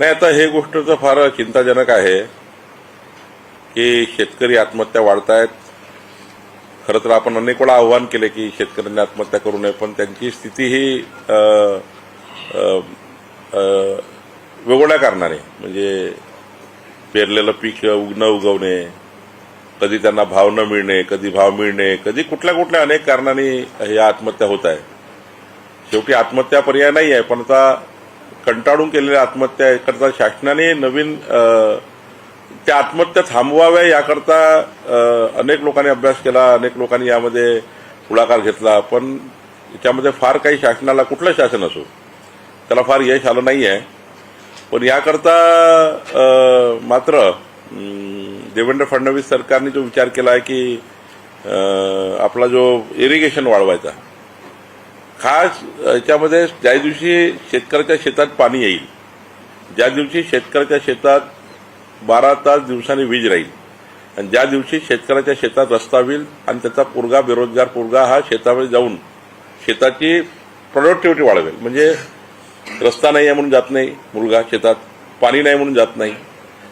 नाही आता हे गोष्ट तर फार चिंताजनक आहे की शेतकरी आत्महत्या वाढतायत. खरं तर आपण अनेक वेळा आव्हान केले की शेतकऱ्यांनी आत्महत्या करू नये पण त्यांची स्थिती ही वेगवेगळ्या कारणाने म्हणजे पेरलेलं पीक न उगवणे कधी त्यांना भाव न मिळणे कधी भाव मिळणे कधी कुठल्या कुठल्या अनेक कारणांनी या आत्महत्या होत आहे. शेवटी आत्महत्या पर्याय नाही आहे पण आता कंटाळून केलेल्या आत्महत्या करता शासनाने नवीन त्या आत्महत्या थांबवाव्या याकरता अनेक लोकांनी अभ्यास केला अनेक लोकांनी यामध्ये पुढाकार घेतला पण याच्यामध्ये फार काही शासनाला कुठलं शासन असो त्याला फार यश आलं नाही आहे पण याकरता मात्र देवेंद्र फडणवीस सरकारने जो विचार केला आहे की आपला जो इरिगेशन वाढवायचा खास याच्यामध्ये ज्या दिवशी शेतकऱ्याच्या शेतात पाणी येईल ज्या दिवशी शेतकऱ्याच्या शेतात बारा तास दिवसांनी वीज राहील आणि ज्या दिवशी शेतकऱ्याच्या शेतात रस्ता होईल आणि त्याचा पोरगा बेरोजगार पोरगा हा शेतामध्ये जाऊन शेताची प्रोडक्टिव्हिटी वाढवेल. म्हणजे रस्ता नाही आहे म्हणून जात नाही मुलगा शेतात पाणी नाही म्हणून जात नाही.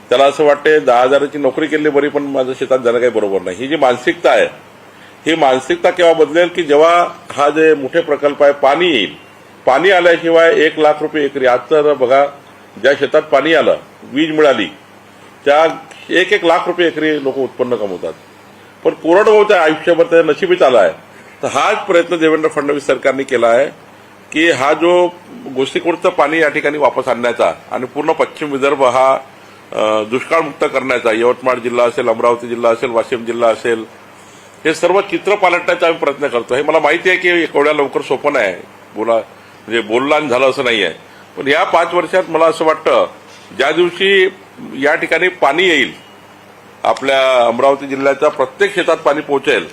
त्याला असं वाटते दहा हजाराची नोकरी केली बरी पण माझं शेतात जाणं काही बरोबर नाही. ही जी मानसिकता आहे ही मानसिकता केव्हा बदलेल की जेव्हा हा जे मोठे प्रकल्प आहे पाणी येईल. पाणी आल्याशिवाय एक लाख रुपये एकरी. आज तर बघा ज्या शेतात पाणी आलं वीज मिळाली त्या एक एक लाख रुपये एकरी लोक उत्पन्न कमवतात. पण कोरडवाहूच्या आयुष्यभर त्या नशिबीच आला आहे. तर हाच प्रयत्न देवेंद्र फडणवीस सरकारने केला आहे की हा जो गोसीखोरचं पाणी या ठिकाणी वापस आणण्याचा आणि पूर्ण पश्चिम विदर्भ हा दुष्काळमुक्त करण्याचा यवतमाळ जिल्हा असेल अमरावती जिल्हा असेल वाशिम जिल्हा असेल हे सर्व चित्र पालटण्याचा आम्ही प्रयत्न करतो. हे मला माहिती आहे की एवढ्या लवकर सोपं नाही आहे. बोला म्हणजे बोलला झालं असं नाही आहे. पण या पाच वर्षात मला असं वाटतं ज्या दिवशी या ठिकाणी पाणी येईल आपल्या अमरावती जिल्ह्याच्या प्रत्येक शेतात पाणी पोहोचेल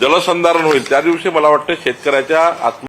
जलसंधारण होईल त्या दिवशी मला वाटतं शेतकऱ्याच्या आत्म